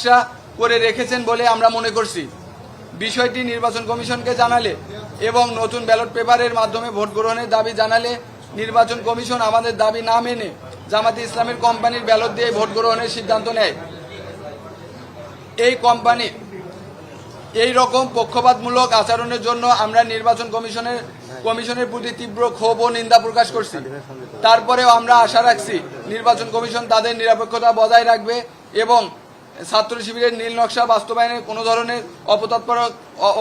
নকশা করে রেখেছেন বলে আমরা মনে করছি। বিষয়টি নির্বাচন কমিশনকে জানালে এবং নতুন ব্যালট পেপারের মাধ্যমে ভোট গ্রহণের দাবি জানালে নির্বাচন কমিশন আমাদের দাবি না মেনে জামাতে ইসলামের কোম্পানির ব্যালট দিয়ে ভোট গ্রহণের সিদ্ধান্ত নেয়। এই কোম্পানি এই রকম পক্ষপাতমূলক আচরণের জন্য আমরা নির্বাচন কমিশনের কমিশনের প্রতি তীব্র ক্ষোভ ও নিন্দা প্রকাশ করছি। তারপরেও আমরা আশা রাখছি নির্বাচন কমিশন তাদের নিরপেক্ষতা বজায় রাখবে এবং ছাত্র শিবিরের নীল নকশা বাস্তবায়নে কোনো ধরনের অপতৎপর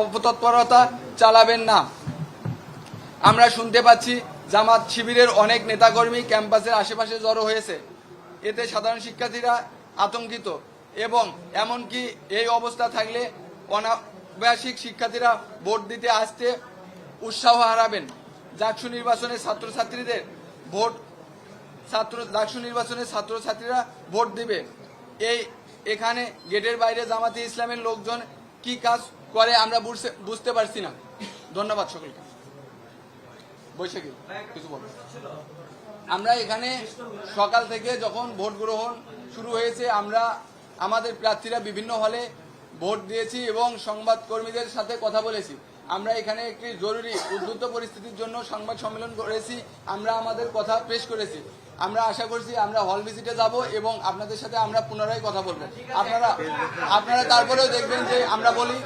অপতৎপরতা চালাবেন না। আমরা শুনতে পাচ্ছি, জামাত শিবিরের অনেক নেতাকর্মী ক্যাম্পাসের আশেপাশে জড়ো হয়েছে। এতে সাধারণ শিক্ষার্থীরা আতঙ্কিত এবং এমনকি এই অবস্থা থাকলে অনাবাসিক শিক্ষার্থীরা ভোট দিতে আসতে উৎসাহ হারাবেন। জাকসু নির্বাচনে ছাত্রছাত্রীদের ভোট ছাত্র ডাকসু নির্বাচনে ছাত্রছাত্রীরা ভোট দিবে। এই, এখানে গেটের বাইরে জামাতে ইসলামের লোকজন কি কাজ করে আমরা বুঝতে- পারছি না। ধন্যবাদ সকলকে। বৈশাখী, কিছু বলো। আমরা এখানে সকাল থেকে যখন ভোট গ্রহণ শুরু হয়েছে, আমরা আমাদের প্রার্থীরা বিভিন্ন হলে ভোট দিয়েছি এবং সংবাদকর্মীদের সাথে কথা বলেছি। আমরা এখানে একটি জরুরি উদ্ধুত পরিস্থিতির জন্য সংবাদ সম্মেলন করেছি। আমরা আমাদের কথা পেশ করেছি। আমরা আশা করছি আমরা হল ভিজিটে যাব এবং আপনাদের সাথে আমরা পুনরায় কথা বলব। আপনারা আপনারা তারপরেও দেখবেন যে আমরা বলি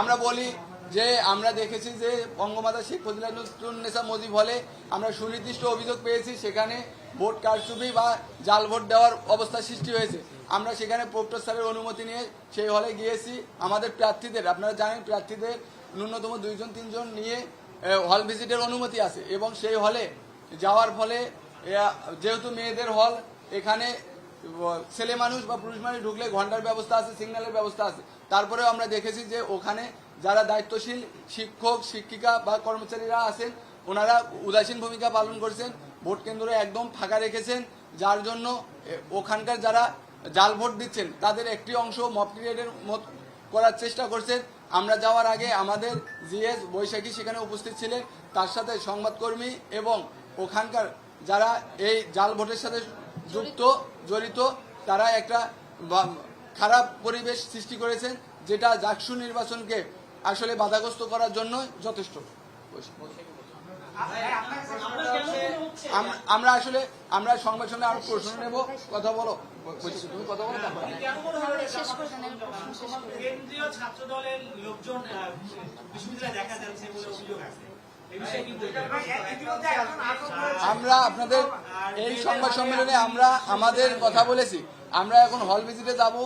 আমরা বলি যে আমরা দেখেছি যে বঙ্গমাতা শেখ ফজিলাতুন্নেসা মুজিব হলে আমরা সুনির্দিষ্ট অভিযোগ পেয়েছি সেখানে ভোট কারচুপি বা জাল ভোট দেওয়ার অবস্থা সৃষ্টি হয়েছে। আমরা সেখানে প্রক্টর স্যারের অনুমতি নিয়ে সেই হলে গিয়েছি। আমাদের প্রার্থীদের, আপনারা জানেন প্রার্থীদের ন্যূনতম দুইজন, তিনজন নিয়ে হল ভিজিটের অনুমতি আছে এবং সেই হলে যাওয়ার ফলে যেহেতু মেয়েদের হল, এখানে ছেলে মানুষ বা পুরুষ মানুষ ঢুকলে ঘণ্টার ব্যবস্থা আছে, সিগন্যালের ব্যবস্থা আছে। তারপরেও আমরা দেখেছি যে ওখানে যারা দায়িত্বশীল শিক্ষক, শিক্ষিকা বা কর্মচারীরা আছেন, ওনারা উদাসীন ভূমিকা পালন করছেন, ভোট কেন্দ্র একদম ফাঁকা রেখেছেন, যার জন্য ওখানকার যারা জাল ভোট দিচ্ছেন, তাদের একটি অংশ মব ক্রিয়েটের মত করার চেষ্টা করছেন। আমরা যাওয়ার আগে আমাদের জিএস বৈশাখী সেখানে উপস্থিত ছিলেন। তার সাথে সংবাদকর্মী এবং ওখানকার যারা এই জাল ভোটের সাথে যুক্ত, জড়িত, তারা একটা খারাপ পরিবেশ সৃষ্টি করেছেন, যেটা জাকসু নির্বাচনকে আসলে বাধাগ্রস্ত করার জন্য যথেষ্ট। আমরা আসলে, আমরা সংবাদ সঙ্গে আরও প্রশ্ন নেব, কথা বলো। তুমি কথা বলো ছাত্র দলের লোকজন দেখা যাচ্ছে আমরা আপনাদের এই সংবাদ সম্মেলনে আমরা আমাদের কথা বলেছি। আমরা এখন হল ভিজিটে যাব।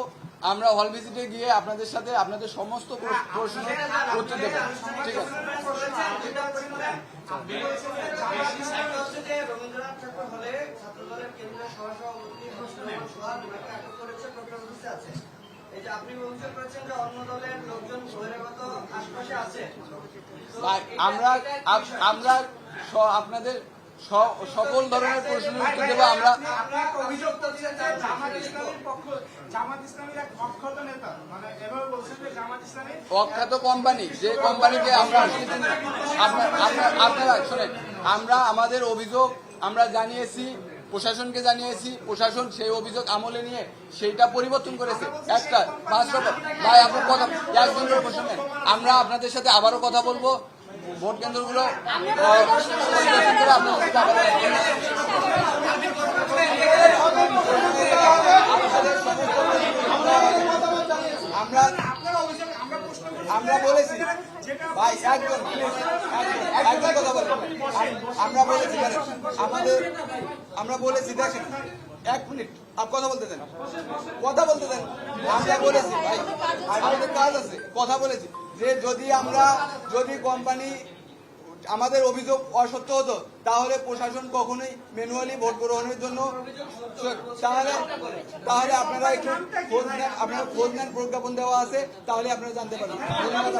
আমরা হল ভিজিটে গিয়ে আপনাদের সাথে আপনাদের সমস্ত প্র- প্রশ্ন উত্তর দেবো। ঠিক আছে? রবীন্দ্রনাথ ঠাকুর হলে ছাত্রদলের কেন্দ্রীয় আমরা আমরা আপনাদের সকল ধরনের প্রশ্নের উত্তর দেবো আমরা মানে অখ্যাত কোম্পানি যে কোম্পানিকে আমরা আপনারা শোনেন আমরা আমাদের অভিযোগ আমরা জানিয়েছি প্রশাসনকে জানিয়েছি প্রশাসন সেই অভিযোগ আমলে নিয়ে সেইটা পরিবর্তন করেছে। একটা পাঁচ রকম। ভাই আপনার কথা একজন করে প্রশ্ন। আমরা আপনাদের সাথে আবারও কথা বলব। ভোট কেন্দ্রগুলো পরিদর্শন করে আপনাদের সাথে আবারও আমরা আপনার অভিযোগ আমরা প্রশ্ন করছি আমরা বলেছি যেটা ভাই, একজন একজন কথা বলেন। আমরা বলেছি? আমাদের, আমরা বলেছি, দেখেন, এক মিনিট, আপ কথা বলতে দেন। কথা বলতে দেন। আমরা বলেছি, ভাই, আমাদের কাজ আছে, কথা বলেছি। যে যদি আমরা, যদি কোম্পানি আমাদের অভিযোগ অসত্য হতো, তাহলে প্রশাসন কখনোই ম্যানুয়ালি ভোট গ্রহণের জন্য তাহলে তাহলে আপনারা একটু খোঁজ নেন, আপনারা খোঁজ নেন, প্রজ্ঞাপন দেওয়া আছে, তাহলে আপনারা জানতে পারেন ধন্যবাদ।